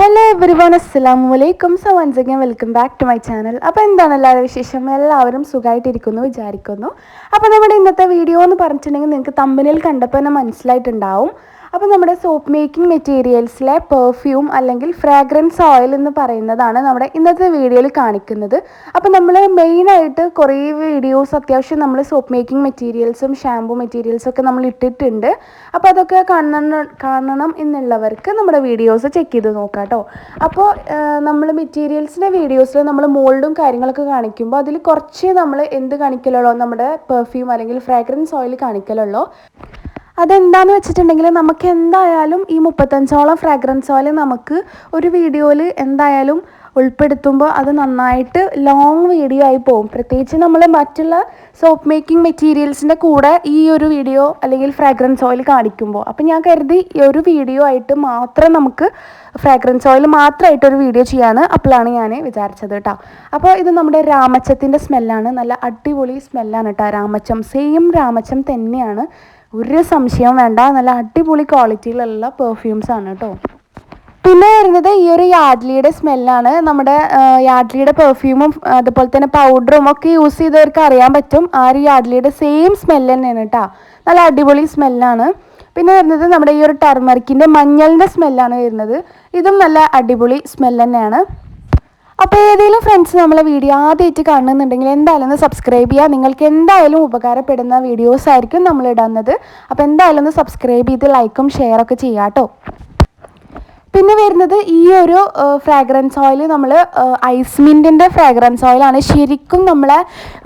Hello every one അസ്സാം വലൈക്കും so once again welcome back to my channel അപ്പോൾ എന്താണ് എല്ലാവരും വിശേഷം? എല്ലാവരും സുഖമായിട്ടിരിക്കുന്നു വിചാരിക്കുന്നു. അപ്പോൾ നമ്മുടെ ഇന്നത്തെ വീഡിയോ എന്ന് പറഞ്ഞിട്ടുണ്ടെങ്കിൽ നിങ്ങൾക്ക് തമ്പനിൽ കണ്ടപ്പോൾ തന്നെ മനസ്സിലായിട്ടുണ്ടാവും. അപ്പോൾ നമ്മുടെ സോപ്പ് മേക്കിംഗ് മെറ്റീരിയൽസിലെ പെർഫ്യൂം അല്ലെങ്കിൽ ഫ്രാഗ്രൻസ് ഓയിൽ എന്ന് പറയുന്നതാണ് നമ്മുടെ ഇന്നത്തെ വീഡിയോയിൽ കാണിക്കുന്നത്. അപ്പോൾ നമ്മൾ മെയിനായിട്ട് കുറേ വീഡിയോസ് അത്യാവശ്യം നമ്മൾ സോപ്പ് മേക്കിംഗ് മെറ്റീരിയൽസും ഷാമ്പു മെറ്റീരിയൽസും ഒക്കെ നമ്മൾ ഇട്ടിട്ടുണ്ട്. അപ്പോൾ അതൊക്കെ കാണണം കാണണം എന്നുള്ളവർക്ക് നമ്മുടെ വീഡിയോസ് ചെക്ക് ചെയ്ത് നോക്കാം കേട്ടോ അപ്പോൾ നമ്മൾ മെറ്റീരിയൽസിന്റെ വീഡിയോസിൽ നമ്മൾ മോൾഡും കാര്യങ്ങളൊക്കെ കാണിക്കുമ്പോൾ അതിൽ കുറച്ച് നമ്മൾ എന്ത് കാണിക്കലുള്ളൂ? നമ്മുടെ പെർഫ്യൂം അല്ലെങ്കിൽ ഫ്രാഗ്രൻസ് ഓയിൽ കാണിക്കലുള്ളൂ. അതെന്താന്ന് വെച്ചിട്ടുണ്ടെങ്കിൽ നമുക്ക് എന്തായാലും ഈ മുപ്പത്തഞ്ചോളം ഫ്രാഗ്രൻസ് ഓയിൽ നമുക്ക് ഒരു വീഡിയോയിൽ എന്തായാലും ഉൾപ്പെടുത്തുമ്പോൾ അത് നന്നായിട്ട് ലോങ് വീഡിയോ ആയി പോകും. പ്രത്യേകിച്ച് നമ്മൾ മറ്റുള്ള സോപ്പ് മേക്കിംഗ് മെറ്റീരിയൽസിന്റെ കൂടെ ഈ ഒരു വീഡിയോ അല്ലെങ്കിൽ ഫ്രാഗ്രൻസ് ഓയിൽ കാണിക്കുമ്പോൾ. അപ്പം ഞാൻ കരുതി ഈ ഒരു വീഡിയോ ആയിട്ട് മാത്രം നമുക്ക് ഫ്രാഗ്രൻസ് ഓയിൽ മാത്രമായിട്ട് ഒരു വീഡിയോ ചെയ്യാന്ന് അപ്പോഴാണ് ഞാൻ വിചാരിച്ചത് കേട്ടോ അപ്പോൾ ഇത് നമ്മുടെ രാമച്ചത്തിന്റെ സ്മെല്ലാണ് നല്ല അടിപൊളി സ്മെല്ലാണ് കേട്ടോ രാമച്ചം. സെയിം രാമച്ചം തന്നെയാണ് ഒരു സംശയവും വേണ്ട. നല്ല അടിപൊളി ക്വാളിറ്റിയിലുള്ള പെർഫ്യൂംസ് ആണ് കേട്ടോ. പിന്നെ വരുന്നത് ഈ ഒരു യാഡ്ലിയുടെ സ്മെല്ലാണ് നമ്മുടെ യാഡ്ലിയുടെ പെർഫ്യൂമും അതുപോലെ തന്നെ പൗഡറും ഒക്കെ യൂസ് ചെയ്തവർക്ക് അറിയാൻ പറ്റും. ആ ഒരു യാഡ്ലിയുടെ സെയിം സ്മെല്ല് തന്നെയാണ് കേട്ടോ. നല്ല അടിപൊളി സ്മെല്ലാണ് പിന്നെ വരുന്നത് നമ്മുടെ ഈ ഒരു ടർമറിക്കിന്റെ മഞ്ഞളിന്റെ സ്മെല്ലാണ് വരുന്നത്. ഇതും നല്ല അടിപൊളി സ്മെല്ല് തന്നെയാണ്. അപ്പോൾ ഏതെങ്കിലും ഫ്രണ്ട്സ് നമ്മളെ വീഡിയോ ആദ്യമായിട്ട് കാണുന്നുണ്ടെങ്കിൽ എന്തായാലും ഒന്ന് സബ്സ്ക്രൈബ് ചെയ്യുക നിങ്ങൾക്ക് എന്തായാലും ഉപകാരപ്പെടുന്ന വീഡിയോസ് ആയിരിക്കും നമ്മൾ ഇടുന്നത്. അപ്പോൾ എന്തായാലും ഒന്ന് സബ്സ്ക്രൈബ് ചെയ്ത് ലൈക്കും ഷെയറൊക്കെ ചെയ്യാം കേട്ടോ പിന്നെ വരുന്നത് ഈ ഒരു ഫ്രാഗ്രൻസ് ഓയിൽ നമ്മൾ ഐസ്മിന്റിന്റെ ഫ്രാഗ്രൻസ് ഓയിലാണ് ശരിക്കും നമ്മളെ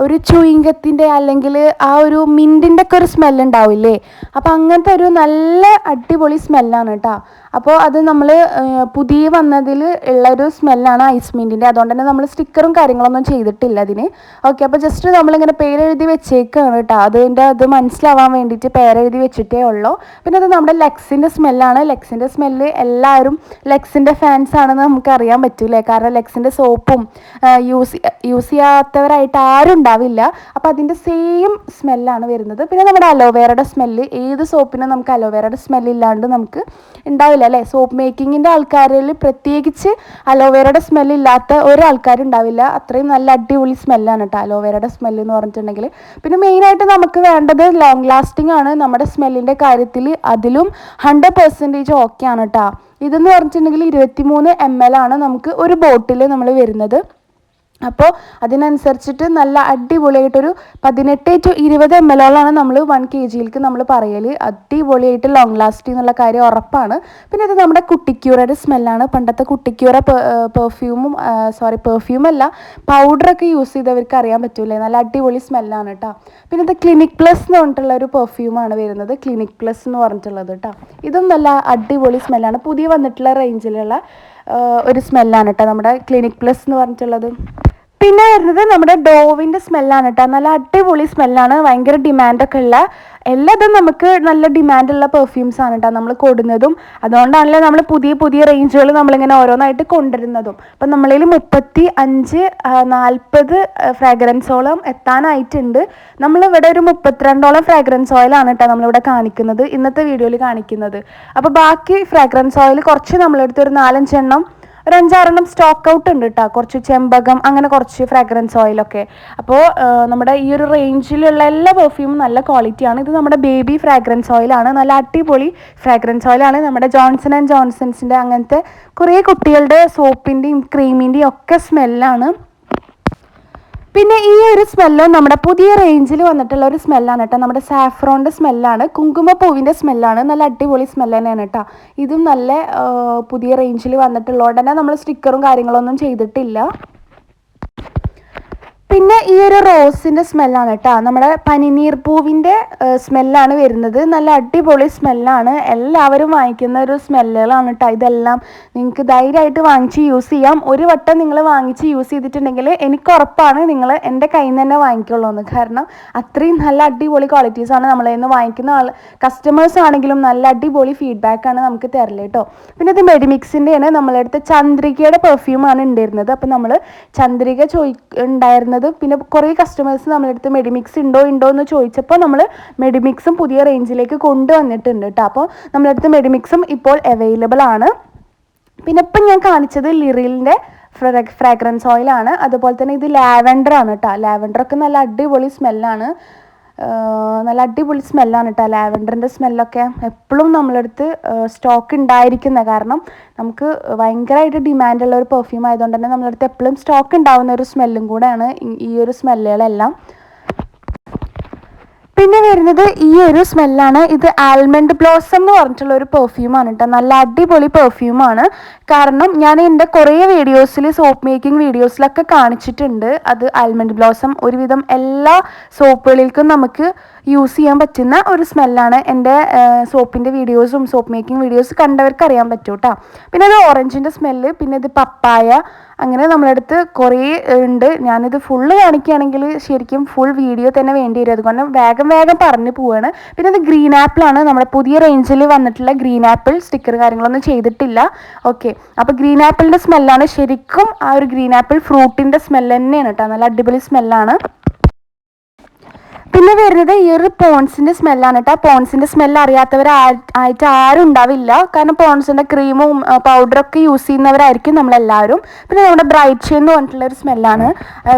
ഒരു ചുയിങ്കത്തിന്റെ അല്ലെങ്കിൽ ആ ഒരു മിന്റിന്റെ ഒക്കെ ഒരു സ്മെല്ലുണ്ടാവില്ലേ അപ്പോൾ അങ്ങനത്തെ ഒരു നല്ല അടിപൊളി സ്മെല്ലാണ് കേട്ടോ അപ്പോൾ അത് നമ്മൾ പുതിയ വന്നതിൽ ഉള്ളൊരു സ്മെല്ലാണ് ഐസ് മിന്റിന്റെ അതുകൊണ്ട് തന്നെ നമ്മൾ സ്റ്റിക്കറും കാര്യങ്ങളൊന്നും ചെയ്തിട്ടില്ല അതിന്. ഓക്കെ അപ്പോൾ ജസ്റ്റ് നമ്മളിങ്ങനെ പേരെഴുതി വെച്ചേക്കാണ് കേട്ടോ. അതിന്റെ അത് മനസ്സിലാവാൻ വേണ്ടിയിട്ട് പേരെഴുതി വെച്ചിട്ടേ ഉള്ളൂ. പിന്നെ അത് നമ്മുടെ ലെക്സിന്റെ സ്മെല്ലാണ്. ലെക്സിന്റെ സ്മെല്ല് എല്ലാവരും ലെക്സിന്റെ ഫാൻസ് ആണെന്ന് നമുക്ക് അറിയാൻ പറ്റൂലേ. കാരണം ലെക്സിന്റെ സോപ്പും യൂസ് യൂസ് ചെയ്യാത്തവരായിട്ട് ആരും ഉണ്ടാവില്ല. അപ്പോൾ അതിന്റെ സെയിം സ്മെല്ലാണ് വരുന്നത്. പിന്നെ നമ്മുടെ അലോവേറയുടെ സ്മെല്ല് ഏത് സോപ്പിനും നമുക്ക് അലോവേറയുടെ സ്മെല്ല് ഇല്ലാണ്ട് നമുക്ക് ഉണ്ടാവില്ല. അല്ലേ? സോപ്പ് മേക്കിങ്ങിന്റെ ആൾക്കാരിൽ പ്രത്യേകിച്ച് അലോവേരയുടെ സ്മെല്ല് ഇല്ലാത്ത ഒരാൾക്കാരുണ്ടാവില്ല. അത്രയും നല്ല അടിപൊളി സ്മെല്ലാണ് കേട്ടോ അലോവേരയുടെ സ്മെല്ല് എന്ന് പറഞ്ഞിട്ടുണ്ടെങ്കിൽ. പിന്നെ മെയിനായിട്ട് നമുക്ക് വേണ്ടത് ലോങ് ലാസ്റ്റിംഗ് ആണ്. നമ്മുടെ സ്മെല്ലിന്റെ കാര്യത്തിൽ അതിലും ഹൺഡ്രഡ് പെർസെന്റേജ് ഓക്കെ ആണ് കേട്ടോ ഇതെന്ന് പറഞ്ഞിട്ടുണ്ടെങ്കിൽ ഇരുപത്തിമൂന്ന് എം എൽ ആണ് നമുക്ക് ഒരു ബോട്ടിൽ നമ്മൾ വരുന്നത്. അപ്പോൾ അതിനനുസരിച്ചിട്ട് നല്ല അടിപൊളിയായിട്ടൊരു പതിനെട്ട് ടു ഇരുപത് എം എല്ലോളാണ് നമ്മൾ വൺ കെ ജിയിലേക്ക് നമ്മൾ പറയൽ അടിപൊളിയായിട്ട് ലോങ് ലാസ്റ്റ് എന്നുള്ള കാര്യം ഉറപ്പാണ്. പിന്നെ ഇത് നമ്മുടെ കുട്ടിക്യൂറയുടെ സ്മെല്ലാണ് പണ്ടത്തെ കുട്ടിക്യൂറ പെർഫ്യൂമും സോറി പെർഫ്യൂം അല്ല പൗഡറൊക്കെ യൂസ് ചെയ്തവർക്ക് അറിയാൻ പറ്റൂലേ. നല്ല അടിപൊളി സ്മെല്ലാണ് കേട്ടോ പിന്നെ ഇത് ക്ലിനിക് പ്ലസ് എന്ന് പറഞ്ഞിട്ടുള്ള ഒരു പെർഫ്യൂമാണ് വരുന്നത്. ക്ലിനിക് പ്ലസ് എന്ന് പറഞ്ഞിട്ടുള്ളത് കേട്ടോ ഇതും നല്ല അടിപൊളി സ്മെല്ലാണ് പുതിയ വന്നിട്ടുള്ള റേഞ്ചിലുള്ള ഒരു സ്മെല്ലാണ് കേട്ടോ നമ്മുടെ ക്ലിനിക് പ്ലസ് എന്ന് പറഞ്ഞിട്ടുള്ളത്. പിന്നെ വരുന്നത് നമ്മുടെ ഡോവിന്റെ സ്മെല്ലാണ് കേട്ടോ നല്ല അടിപൊളി സ്മെല്ലാണ്. ഭയങ്കര ഡിമാൻഡൊക്കെ ഉള്ള എല്ലാതും നമുക്ക് നല്ല ഡിമാൻഡുള്ള പെർഫ്യൂംസ് ആണ് കേട്ടോ നമ്മൾ കൊടുന്നതും. അതുകൊണ്ടാണല്ലോ നമ്മൾ പുതിയ പുതിയ റേഞ്ചുകൾ നമ്മളിങ്ങനെ ഓരോന്നായിട്ട് കൊണ്ടുവരുന്നതും. അപ്പം നമ്മളിൽ മുപ്പത്തി അഞ്ച് നാൽപ്പത് ഫ്രാഗ്രൻസോളം എത്താനായിട്ടുണ്ട്. നമ്മളിവിടെ ഒരു മുപ്പത്തിരണ്ടോളം ഫ്രാഗ്രൻസ് ഓയിലാണ് കേട്ടോ നമ്മളിവിടെ കാണിക്കുന്നത്. ഇന്നത്തെ വീഡിയോയിൽ കാണിക്കുന്നത്. അപ്പോൾ ബാക്കി ഫ്രാഗ്രൻസ് ഓയിൽ കുറച്ച് നമ്മളെടുത്ത് ഒരു നാലഞ്ചെണ്ണം ഒരു അഞ്ചാറെണ്ണം സ്റ്റോക്ക് ഔട്ട് ഉണ്ട് കേട്ടോ കുറച്ച് ചെമ്പകം അങ്ങനെ കുറച്ച് ഫ്രാഗ്രൻസ് ഓയിലൊക്കെ അപ്പോൾ നമ്മുടെ ഈ ഒരു റേഞ്ചിലുള്ള എല്ലാ പെർഫ്യൂമും നല്ല ക്വാളിറ്റിയാണ് ഇത് നമ്മുടെ ബേബി ഫ്രാഗ്രൻസ് ഓയിലാണ് നല്ല അടിപൊളി ഫ്രാഗ്രൻസ് ഓയിലാണ് നമ്മുടെ ജോൺസൺ ആൻഡ് ജോൺസൺസിന്റെ അങ്ങനത്തെ കുറേ കുട്ടികളുടെ സോപ്പിന്റെയും ക്രീമിന്റെയും ഒക്കെ സ്മെല്ലാണ് പിന്നെ ഈ ഒരു സ്മെല്ല് നമ്മുടെ പുതിയ റേഞ്ചിൽ വന്നിട്ടുള്ള ഒരു സ്മെല്ലാണ് കേട്ടോ നമ്മുടെ സാഫ്രോണിന്റെ സ്മെല്ലാണ് കുങ്കുമപ്പൂവിന്റെ സ്മെല്ലാണ് നല്ല അടിപൊളി സ്മെല്ല് തന്നെയാണ് കേട്ടോ ഇതും നല്ല പുതിയ റേഞ്ചിൽ വന്നിട്ടുള്ള ഉടനെ നമ്മൾ സ്റ്റിക്കറും കാര്യങ്ങളൊന്നും ചെയ്തിട്ടില്ല. പിന്നെ ഈ ഒരു റോസിന്റെ സ്മെല്ലാണ് കേട്ടോ. നമ്മുടെ പനിനീർ പൂവിന്റെ സ്മെല്ലാണ് വരുന്നത്. നല്ല അടിപൊളി സ്മെല്ലാണ്. എല്ലാവരും വാങ്ങിക്കുന്ന ഒരു സ്മെല്ലുകളാണ് കേട്ടോ ഇതെല്ലാം. നിങ്ങൾക്ക് ധൈര്യമായിട്ട് വാങ്ങിച്ച് യൂസ് ചെയ്യാം. ഒരു വട്ടം നിങ്ങൾ വാങ്ങിച്ച് യൂസ് ചെയ്തിട്ടുണ്ടെങ്കിൽ എനിക്ക് ഉറപ്പാണ് നിങ്ങൾ എന്റെ കയ്യിൽ നിന്ന് തന്നെ വാങ്ങിക്കുള്ളൂ എന്ന് കാരണം അത്രയും നല്ല അടിപൊളി ക്വാളിറ്റീസാണ് നമ്മളെ നിന്ന് വാങ്ങിക്കുന്ന ആൾ കസ്റ്റമേഴ്സ് ആണെങ്കിലും നല്ല അടിപൊളി ഫീഡ്ബാക്കാണ് നമുക്ക് തരൽ കേട്ടോ. പിന്നെ ഇത് മെഡിമിക്സിന്റെയാണ് നമ്മളെടുത്ത് ചന്ദ്രികയുടെ പെർഫ്യൂമാണ് ഉണ്ടായിരുന്നത്. അപ്പോൾ നമ്മൾ ചന്ദ്രിക ചോദി ഉണ്ടായിരുന്നത് പിന്നെ കുറേ കസ്റ്റമേഴ്സ് നമ്മളെടുത്ത് മെഡിമിക്സ് ഉണ്ടോ ഉണ്ടോ എന്ന് ചോദിച്ചപ്പോൾ നമ്മൾ മെഡിമിക്സും പുതിയ റേഞ്ചിലേക്ക് കൊണ്ടുവന്നിട്ടുണ്ട് കേട്ടോ അപ്പോൾ നമ്മളെടുത്ത് മെഡിമിക്സും ഇപ്പോൾ അവൈലബിൾ ആണ്. പിന്നെ ഇപ്പം ഞാൻ കാണിച്ചത് ലിറിലിന്റെ ഫ്രാഗ്രൻസ് ഓയിലാണ് അതുപോലെ തന്നെ ഇത് ലാവൻഡർ ആണ് കേട്ടോ ലാവൻഡർ ഒക്കെ നല്ല അടിപൊളി സ്മെല്ലാണ് നല്ല അടിപൊളി സ്മെല്ലാണ് കേട്ടോ ലാവൻഡറിന്റെ സ്മെല്ലൊക്കെ എപ്പോഴും നമ്മളടുത്ത് സ്റ്റോക്ക് ഉണ്ടായിരിക്കുന്ന കാരണം നമുക്ക് ഭയങ്കരമായിട്ട് ഡിമാൻഡുള്ള ഒരു പെർഫ്യൂം ആയതുകൊണ്ട് തന്നെ നമ്മളടുത്ത് എപ്പോഴും സ്റ്റോക്ക് ഉണ്ടാവുന്ന ഒരു സ്മെല്ലും കൂടെയാണ് ഈ ഒരു സ്മെല്ലുകളെല്ലാം പിന്നെ വരുന്നത് ഈ ഒരു സ്മെല്ലാണ്. ഇത് ആൽമണ്ട് ബ്ലോസം എന്ന് പറഞ്ഞിട്ടുള്ള ഒരു പെർഫ്യൂമാണ് കേട്ടോ നല്ല അടിപൊളി പെർഫ്യൂമാണ് കാരണം ഞാൻ എന്റെ കുറേ വീഡിയോസിൽ സോപ്പ് മേക്കിംഗ് വീഡിയോസിലൊക്കെ കാണിച്ചിട്ടുണ്ട്. അത് ആൽമണ്ട് ബ്ലോസം ഒരുവിധം എല്ലാ സോപ്പുകളിലേക്കും നമുക്ക് യൂസ് ചെയ്യാൻ പറ്റുന്ന ഒരു സ്മെല്ലാണ് എന്റെ സോപ്പിന്റെ വീഡിയോസും സോപ്പ് മേക്കിംഗ് വീഡിയോസ് കണ്ടവർക്ക് അറിയാൻ പറ്റും കേട്ടോ പിന്നെ അത് ഓറഞ്ചിന്റെ സ്മെല്ല് പിന്നെ ഇത് പപ്പായ അങ്ങനെ നമ്മളടുത്ത് കുറേ ഉണ്ട്. ഞാനിത് ഫുള്ള് കാണിക്കുകയാണെങ്കിൽ ശരിക്കും ഫുൾ വീഡിയോ തന്നെ വേണ്ടി വരും. അതുകൊണ്ട് വേഗം വേഗം പറഞ്ഞു പോവാണ്. പിന്നെ ഇത് ഗ്രീൻ ആപ്പിളാണ് നമ്മുടെ പുതിയ റേഞ്ചിൽ വന്നിട്ടുള്ള ഗ്രീൻ ആപ്പിൾ സ്റ്റിക്കർ കാര്യങ്ങളൊന്നും ചെയ്തിട്ടില്ല. ഓക്കെ അപ്പോൾ ഗ്രീൻ ആപ്പിളിന്റെ സ്മെല്ലാണ് ശരിക്കും ആ ഒരു ഗ്രീൻ ആപ്പിൾ ഫ്രൂട്ടിന്റെ സ്മെല്ല് തന്നെയാണ് കേട്ടോ. നല്ല അടിപൊളി സ്മെല്ലാണ് പിന്നെ വരുന്നത് ഈ ഒരു പോൺസിന്റെ സ്മെല്ലാണ് കേട്ടോ പോൺസിന്റെ സ്മെല്ല് അറിയാത്തവർ ആയിട്ട് ആരും ഉണ്ടാവില്ല. കാരണം പോൺസിന്റെ ക്രീമും പൗഡറൊക്കെ യൂസ് ചെയ്യുന്നവരായിരിക്കും നമ്മളെല്ലാവരും. പിന്നെ നമ്മുടെ ബ്രൈറ്റ് ഷെയിൻ എന്ന് പറഞ്ഞിട്ടുള്ള ഒരു സ്മെല്ലാണ്.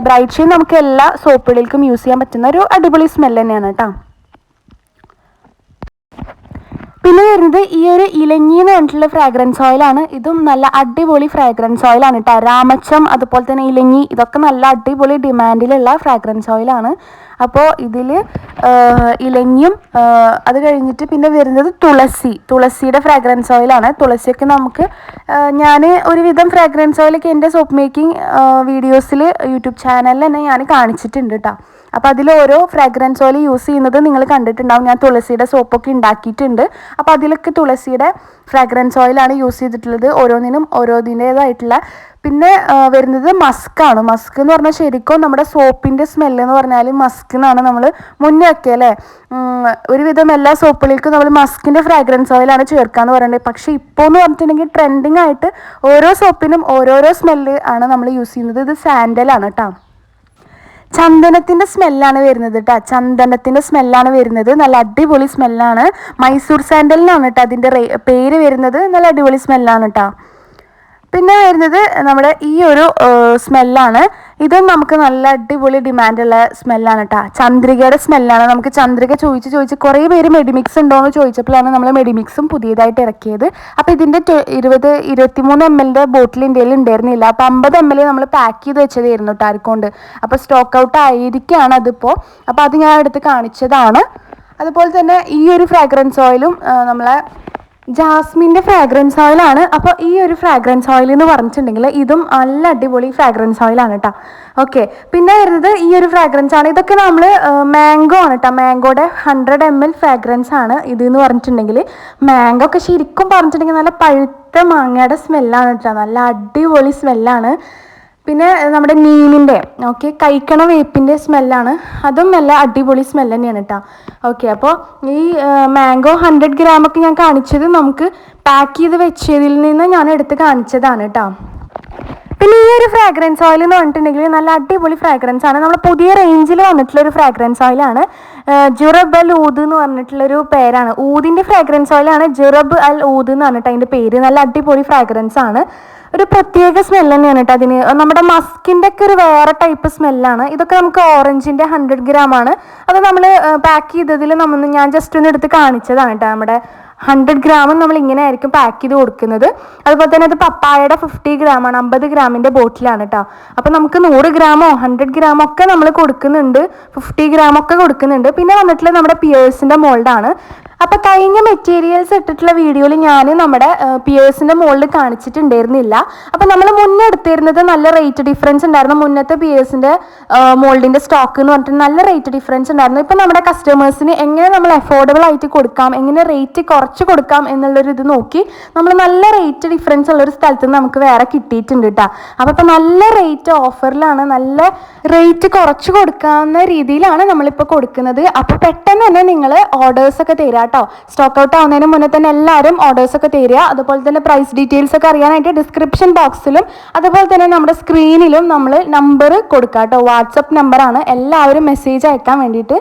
ബ്രൈറ്റ് ഷെയ്ൻ നമുക്ക് എല്ലാ സോപ്പുകളിലേക്കും യൂസ് ചെയ്യാൻ പറ്റുന്ന ഒരു അടിപൊളി സ്മെല്ല് തന്നെയാണ് കേട്ടോ പിന്നെ വരുന്നത് ഈ ഒരു ഇലഞ്ഞി എന്ന് പറഞ്ഞിട്ടുള്ള ഫ്രാഗ്രൻസ് ഓയിലാണ് ഇതും നല്ല അടിപൊളി ഫ്രാഗ്രൻസ് ഓയിലാണ് കേട്ടോ രാമച്ചം അതുപോലെ തന്നെ ഇലഞ്ഞി ഇതൊക്കെ നല്ല അടിപൊളി ഡിമാൻഡിലുള്ള ഫ്രാഗ്രൻസ് ഓയിലാണ് അപ്പോൾ ഇതിൽ ഇലഞ്ഞും അത് കഴിഞ്ഞിട്ട് പിന്നെ വരുന്നത് തുളസി. തുളസിയുടെ ഫ്രാഗ്രൻസ് ഓയിലാണ് തുളസിയൊക്കെ നമുക്ക് ഞാൻ ഒരുവിധം ഫ്രാഗ്രൻസ് ഓയിലൊക്കെ എന്റെ സോപ്പ് മേക്കിംഗ് വീഡിയോസിൽ യൂട്യൂബ് ചാനലിൽ തന്നെ ഞാൻ കാണിച്ചിട്ടുണ്ട് കേട്ടോ അപ്പോൾ അതിൽ ഓരോ ഫ്രാഗ്രൻസ് ഓയിൽ യൂസ് ചെയ്യുന്നത് നിങ്ങൾ കണ്ടിട്ടുണ്ടാവും. ഞാൻ തുളസിയുടെ സോപ്പൊക്കെ ഉണ്ടാക്കിയിട്ടുണ്ട്. അപ്പോൾ അതിലൊക്കെ തുളസിയുടെ ഫ്രാഗ്രൻസ് ഓയിലാണ് യൂസ് ചെയ്തിട്ടുള്ളത്. ഓരോന്നിനും ഓരോന്നിന്റേതായിട്ടുള്ള പിന്നെ വരുന്നത് മസ്കാണ് മസ്ക് എന്ന് പറഞ്ഞാൽ ശരിക്കും നമ്മുടെ സോപ്പിന്റെ സ്മെല്ല് എന്ന് പറഞ്ഞാൽ മസ്ക് എന്നാണ് നമ്മൾ മുന്നേ ഒക്കെ അല്ലേ? ഒരുവിധം എല്ലാ സോപ്പുകളിലേക്കും നമ്മൾ മസ്കിന്റെ ഫ്രാഗ്രൻസ് ഓയിലാണ് ചേർക്കാന്ന് പറയുന്നത് പക്ഷേ ഇപ്പോൾ എന്ന് പറഞ്ഞിട്ടുണ്ടെങ്കിൽ ട്രെൻഡിങ് ആയിട്ട് ഓരോ സോപ്പിനും ഓരോരോ സ്മെല്ല് ആണ് നമ്മൾ യൂസ് ചെയ്യുന്നത്. ഇത് സാൻഡലാണ് കേട്ടോ ചന്ദനത്തിന്റെ സ്മെല്ലാണ് വരുന്നത് കേട്ടോ ചന്ദനത്തിന്റെ സ്മെല്ലാണ് വരുന്നത്. നല്ല അടിപൊളി സ്മെല്ലാണ് മൈസൂർ സാൻഡലിനാണ് കേട്ടോ അതിന്റെ പേര് വരുന്നത്. നല്ല അടിപൊളി സ്മെല്ലാണ് കേട്ടോ പിന്നെ വരുന്നത് നമ്മുടെ ഈ ഒരു സ്മെല്ലാണ് ഇതും നമുക്ക് നല്ല അടിപൊളി ഡിമാൻഡുള്ള സ്മെല്ലാണ് കേട്ടോ ചന്ദ്രികയുടെ സ്മെല്ലാണ് നമുക്ക് ചന്ദ്രിക ചോദിച്ച് ചോദിച്ച് കുറേ പേര് മെഡിമിക്സ് ഉണ്ടോ എന്ന് ചോദിച്ചപ്പോഴാണ് നമ്മൾ മെഡിമിക്സും പുതിയതായിട്ട് ഇറക്കിയത്. അപ്പോൾ ഇതിന്റെ ഇരുപത് ഇരുപത്തിമൂന്ന് എം എല്ലിന്റെ ബോട്ടിൽ ഇന്ത്യയിൽ ഉണ്ടായിരുന്നില്ല അപ്പോൾ അമ്പത് എം എൽ നമ്മൾ പാക്ക് ചെയ്ത് വെച്ചതായിരുന്നു കേട്ടോ ആർക്കൊണ്ട് അപ്പോൾ സ്റ്റോക്ക് ഔട്ട് ആയിരിക്കുകയാണ് അതിപ്പോൾ അപ്പോൾ അത് ഞാൻ എടുത്ത് കാണിച്ചതാണ്. അതുപോലെ തന്നെ ഈ ഒരു ഫ്രാഗ്രൻസ് ഓയിലും നമ്മളെ ജാസ്മിന്റെ ഫ്രാഗ്രൻസ് ഓയിലാണ് അപ്പോൾ ഈ ഒരു ഫ്രാഗ്രൻസ് ഓയിൽ എന്ന് പറഞ്ഞിട്ടുണ്ടെങ്കിൽ ഇതും നല്ല അടിപൊളി ഫ്രാഗ്രൻസ് ഓയിലാണ് കേട്ടോ ഓക്കെ പിന്നെ വരുന്നത് ഈ ഒരു ഫ്രാഗ്രൻസ് ആണ്. ഇതൊക്കെ നമ്മൾ മാംഗോ ആണ് കേട്ടോ മാംഗോയുടെ ഹൺഡ്രഡ് എം എൽ ഫ്രാഗ്രൻസ് ആണ് ഇത് എന്ന് പറഞ്ഞിട്ടുണ്ടെങ്കിൽ മാംഗോ ഒക്കെ ശരിക്കും പറഞ്ഞിട്ടുണ്ടെങ്കിൽ നല്ല പഴുത്ത മാങ്ങയുടെ സ്മെല്ലാണ് കേട്ടോ നല്ല അടിപൊളി സ്മെല്ലാണ് പിന്നെ നമ്മുടെ നീമിന്റെ ഓക്കെ കഴിക്കണ വേപ്പിന്റെ സ്മെല്ലാണ്. അതും നല്ല അടിപൊളി സ്മെല്ല് തന്നെയാണ് കേട്ടോ ഓക്കെ അപ്പോൾ ഈ മാംഗോ ഹൺഡ്രഡ് ഗ്രാമൊക്കെ ഞാൻ കാണിച്ചത് നമുക്ക് പാക്ക് ചെയ്ത് വെച്ചതിൽ നിന്ന് ഞാൻ എടുത്ത് കാണിച്ചതാണ് കേട്ടോ പിന്നെ ഈ ഒരു ഫ്രാഗ്രൻസ് ഓയിൽ എന്ന് പറഞ്ഞിട്ടുണ്ടെങ്കിൽ നല്ല അടിപൊളി ഫ്രാഗ്രൻസ് ആണ്. നമ്മൾ പുതിയ റേഞ്ചിൽ വന്നിട്ടുള്ള ഒരു ഫ്രാഗ്രൻസ് ഓയിലാണ് ജുറബ് അൽ ഊദ് എന്ന് പറഞ്ഞിട്ടുള്ളൊരു പേരാണ്. ഊദിന്റെ ഫ്രാഗ്രൻസ് ഓയിലാണ് ജുറബ് അൽ ഊദ് എന്ന് പറഞ്ഞിട്ട് അതിന്റെ പേര്. നല്ല അടിപൊളി ഫ്രാഗ്രൻസ് ആണ്. ഒരു പ്രത്യേക സ്മെല്ല് തന്നെയാണ് കേട്ടോ അതിന്. നമ്മുടെ മസ്കിന്റെ ഒക്കെ ഒരു വേറെ ടൈപ്പ് സ്മെല്ലാണ് ഇതൊക്കെ നമുക്ക് ഓറഞ്ചിന്റെ ഹൺഡ്രഡ് ഗ്രാം ആണ്. അത് നമ്മൾ പാക്ക് ചെയ്തതിൽ നമ്മൾ ഞാൻ ജസ്റ്റ് ഒന്ന് എടുത്ത് കാണിച്ചതാണ് കേട്ടോ നമ്മുടെ ഹൺഡ്രഡ് ഗ്രാമും നമ്മൾ ഇങ്ങനെ ആയിരിക്കും പാക്ക് ചെയ്ത് കൊടുക്കുന്നത്. അതുപോലെ തന്നെ അത് പപ്പായയുടെ ഫിഫ്റ്റി ഗ്രാമാണ് അമ്പത് ഗ്രാമിന്റെ ബോട്ടിലാണ് കേട്ടോ അപ്പോൾ നമുക്ക് നൂറ് ഗ്രാമോ ഹൺഡ്രഡ് ഗ്രാമോ ഒക്കെ നമ്മൾ കൊടുക്കുന്നുണ്ട്. ഫിഫ്റ്റി ഗ്രാമൊക്കെ കൊടുക്കുന്നുണ്ട്. പിന്നെ വന്നിട്ടുള്ളത് നമ്മുടെ പിയേഴ്സിന്റെ മോൾഡാണ് അപ്പോൾ കഴിഞ്ഞ മെറ്റീരിയൽസ് ഇട്ടിട്ടുള്ള വീഡിയോയിൽ ഞാൻ നമ്മുടെ പിയേഴ്സിന്റെ മുകളിൽ കാണിച്ചിട്ടുണ്ടായിരുന്നില്ല. അപ്പോൾ നമ്മൾ മുന്നേ എടുത്തിരുന്നത് നല്ല റേറ്റ് ഡിഫറൻസ് ഉണ്ടായിരുന്നു. മുന്നത്തെ പിയേഴ്സിന്റെ മോൾഡിന്റെ സ്റ്റോക്ക് എന്ന് പറഞ്ഞിട്ട് നല്ല റേറ്റ് ഡിഫറൻസ് ഉണ്ടായിരുന്നു. ഇപ്പോൾ നമ്മുടെ കസ്റ്റമേഴ്സിന് എങ്ങനെ നമ്മൾ അഫോർഡബിൾ ആയിട്ട് കൊടുക്കാം എങ്ങനെ റേറ്റ് കുറച്ച് കൊടുക്കാം എന്നുള്ളൊരു ഇത് നോക്കി നമ്മൾ നല്ല റേറ്റ് ഡിഫറൻസ് ഉള്ള ഒരു സ്ഥലത്ത് നിന്ന് നമുക്ക് വേറെ കിട്ടിയിട്ടുണ്ട് കേട്ടോ അപ്പോൾ നല്ല റേറ്റ് ഓഫറിലാണ് നല്ല റേറ്റ് കുറച്ച് കൊടുക്കാവുന്ന രീതിയിലാണ് നമ്മളിപ്പോൾ കൊടുക്കുന്നത്. അപ്പോൾ പെട്ടെന്ന് തന്നെ നിങ്ങൾ ഓർഡേഴ്സൊക്കെ തരാം കേട്ടോ. സ്റ്റോക്ക് ഔട്ട് ആവുന്നതിന് മുന്നേ തന്നെ എല്ലാവരും ഓർഡേഴ്സ് ഒക്കെ തരിക. അതുപോലെ തന്നെ പ്രൈസ് ഡീറ്റെയിൽസ് ഒക്കെ അറിയാനായിട്ട് ഡിസ്ക്രിപ്ഷൻ ബോക്സിലും അതുപോലെ തന്നെ നമ്മുടെ സ്ക്രീനിലും നമ്മൾ നമ്പർ കൊടുക്കുക കേട്ടോ വാട്സപ്പ് നമ്പറാണ് എല്ലാവരും മെസ്സേജ് അയക്കാൻ വേണ്ടിയിട്ട്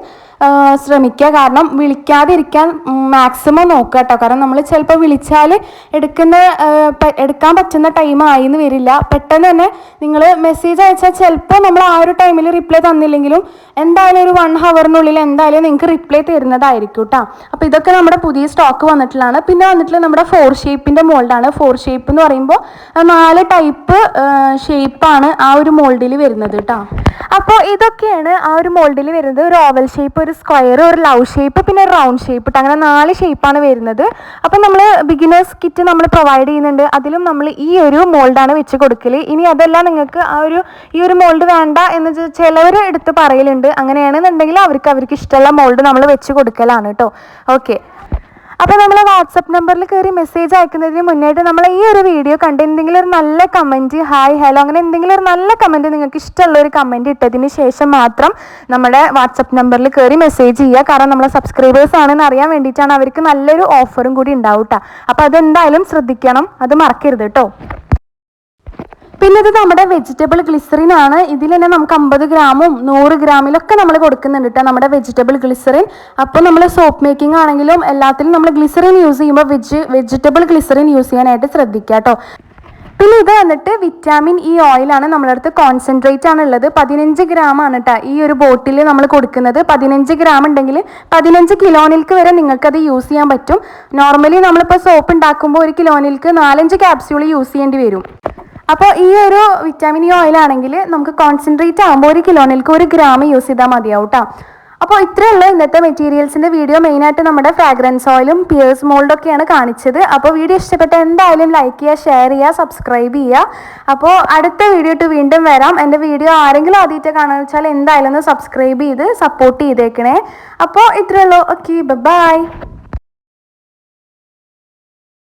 ശ്രമിക്കുക. കാരണം വിളിക്കാതിരിക്കാൻ മാക്സിമം നോക്കുക കേട്ടോ. കാരണം നമ്മൾ ചിലപ്പോൾ വിളിച്ചാൽ എടുക്കുന്ന എടുക്കാൻ പറ്റുന്ന ടൈം ആയിന്ന് വരില്ല. പെട്ടെന്ന് തന്നെ നിങ്ങൾ മെസ്സേജ് അയച്ചാൽ ചിലപ്പോൾ നമ്മൾ ആ ഒരു ടൈമിൽ റിപ്ലൈ തന്നില്ലെങ്കിലും എന്തായാലും ഒരു വൺ ഹവറിനുള്ളിൽ എന്തായാലും നിങ്ങൾക്ക് റിപ്ലൈ തരുന്നതായിരിക്കും കേട്ടോ. അപ്പോൾ ഇതൊക്കെ നമ്മുടെ പുതിയ സ്റ്റോക്ക് വന്നിട്ടുള്ളതാണ്. പിന്നെ വന്നിട്ടുള്ള നമ്മുടെ ഫോർ ഷേപ്പിന്റെ മോൾഡാണ് ഫോർ ഷേപ്പ് എന്ന് പറയുമ്പോൾ നാല് ടൈപ്പ് ഷേപ്പാണ് ആ ഒരു മോൾഡിൽ വരുന്നത് കേട്ടോ. അപ്പോൾ ഇതൊക്കെയാണ് ആ ഒരു മോൾഡിൽ വരുന്നത്. ഒരു ഓവൽ ഷേപ്പ് ഒരു സ്ക്വയർ ഒരു ലവ് ഷേപ്പ് പിന്നെ ഒരു റൗണ്ട് ഷേപ്പ് ഇട്ട് അങ്ങനെ നാല് ഷേപ്പാണ് വരുന്നത്. അപ്പം നമ്മൾ ബിഗിനേഴ്സ് കിറ്റ് നമ്മൾ പ്രൊവൈഡ് ചെയ്യുന്നുണ്ട്. അതിലും നമ്മൾ ഈ ഒരു മോൾഡാണ് വെച്ച് കൊടുക്കൽ ഇനി അതല്ല നിങ്ങൾക്ക് ആ ഒരു ഈ ഒരു മോൾഡ് വേണ്ട എന്ന് ചിലവർ എടുത്ത് പറയലുണ്ട്. അങ്ങനെയാണെന്നുണ്ടെങ്കിൽ അവർക്ക് അവർക്ക് ഇഷ്ടമുള്ള മോൾഡ് നമ്മൾ വെച്ച് കൊടുക്കലാണ് കേട്ടോ ഓക്കെ അപ്പോൾ നമ്മൾ വാട്സപ്പ് നമ്പറിൽ കയറി മെസ്സേജ് അയക്കുന്നതിന് മുന്നായിട്ട് നമ്മൾ ഈ ഒരു വീഡിയോ കണ്ട് എന്തെങ്കിലും ഒരു നല്ല കമന്റ് ഹായ് ഹലോ അങ്ങനെ എന്തെങ്കിലും ഒരു നല്ല കമന്റ് നിങ്ങൾക്ക് ഇഷ്ടമുള്ള ഒരു കമന്റ് ഇട്ടതിന് ശേഷം മാത്രം നമ്മുടെ വാട്സപ്പ് നമ്പറിൽ കയറി മെസ്സേജ് ചെയ്യുക. കാരണം നമ്മളെ സബ്സ്ക്രൈബേഴ്സ് ആണെന്ന് അറിയാൻ വേണ്ടിയിട്ടാണ് അവർക്ക് നല്ലൊരു ഓഫറും കൂടി ഉണ്ടാവും കേട്ടോ അപ്പോൾ അതെന്തായാലും ശ്രദ്ധിക്കണം. അത് മറക്കരുത് കേട്ടോ പിന്നെ ഇത് നമ്മുടെ വെജിറ്റബിൾ ഗ്ലിസറിൻ ആണ്. ഇതിൽ തന്നെ നമുക്ക് അമ്പത് ഗ്രാമും നൂറ് ഗ്രാമിലൊക്കെ നമ്മൾ കൊടുക്കുന്നുണ്ട് കേട്ടോ നമ്മുടെ വെജിറ്റബിൾ ഗ്ലിസറിൻ അപ്പോൾ നമ്മൾ സോപ്പ് മേക്കിംഗ് ആണെങ്കിലും എല്ലാത്തിലും നമ്മൾ ഗ്ലിസറിൻ യൂസ് ചെയ്യുമ്പോൾ വെജ് വെജിറ്റബിൾ ഗ്ലിസറിൻ യൂസ് ചെയ്യാനായിട്ട് ശ്രദ്ധിക്കുക കേട്ടോ പിന്നെ ഇത് വന്നിട്ട് വിറ്റാമിൻ ഇ ഓയിലാണ് നമ്മുടെ അടുത്ത് കോൺസെൻട്രേറ്റ് ആണ് ഉള്ളത്. പതിനഞ്ച് ഗ്രാം ആണ് കേട്ടോ ഈ ഒരു ബോട്ടിൽ നമ്മൾ കൊടുക്കുന്നത്. പതിനഞ്ച് ഗ്രാം ഉണ്ടെങ്കിൽ പതിനഞ്ച് കിലോനിൽക്ക് വരെ നിങ്ങൾക്കത് യൂസ് ചെയ്യാൻ പറ്റും. നോർമലി നമ്മളിപ്പോൾ സോപ്പ് ഉണ്ടാക്കുമ്പോൾ ഒരു കിലോനിൽക്ക് നാലഞ്ച് ക്യാപ്സ്യൂൾ യൂസ് ചെയ്യേണ്ടി വരും. അപ്പോൾ ഈ ഒരു വിറ്റാമിൻ ഇ ഓയിൽ ആണെങ്കിൽ നമുക്ക് കോൺസെൻട്രേറ്റ് ആകുമ്പോൾ ഒരു കിലോണിൽക്ക് ഒരു ഗ്രാം യൂസ് ചെയ്താൽ മതിയാവും കേട്ടോ അപ്പോൾ ഇത്രയേ ഉള്ളൂ ഇന്നത്തെ മെറ്റീരിയൽസിന്റെ വീഡിയോ മെയിനായിട്ട് നമ്മുടെ ഫ്രാഗ്രൻസ് ഓയിലും പിയേഴ്സ് മോൾഡൊക്കെയാണ് കാണിച്ചത്. അപ്പോൾ വീഡിയോ ഇഷ്ടപ്പെട്ട എന്തായാലും ലൈക്ക് ചെയ്യുക ഷെയർ ചെയ്യുക സബ്സ്ക്രൈബ് ചെയ്യുക. അപ്പോൾ അടുത്ത വീഡിയോ ഇട്ട് വീണ്ടും വരാം. എന്റെ വീഡിയോ ആരെങ്കിലും ആദ്യമായിട്ട് കാണാൻ വെച്ചാൽ എന്തായാലും ഒന്ന് സബ്സ്ക്രൈബ് ചെയ്ത് സപ്പോർട്ട് ചെയ്തേക്കണേ. അപ്പോൾ ഇത്രയേ ഉള്ളൂ ഓക്കെ ബൈ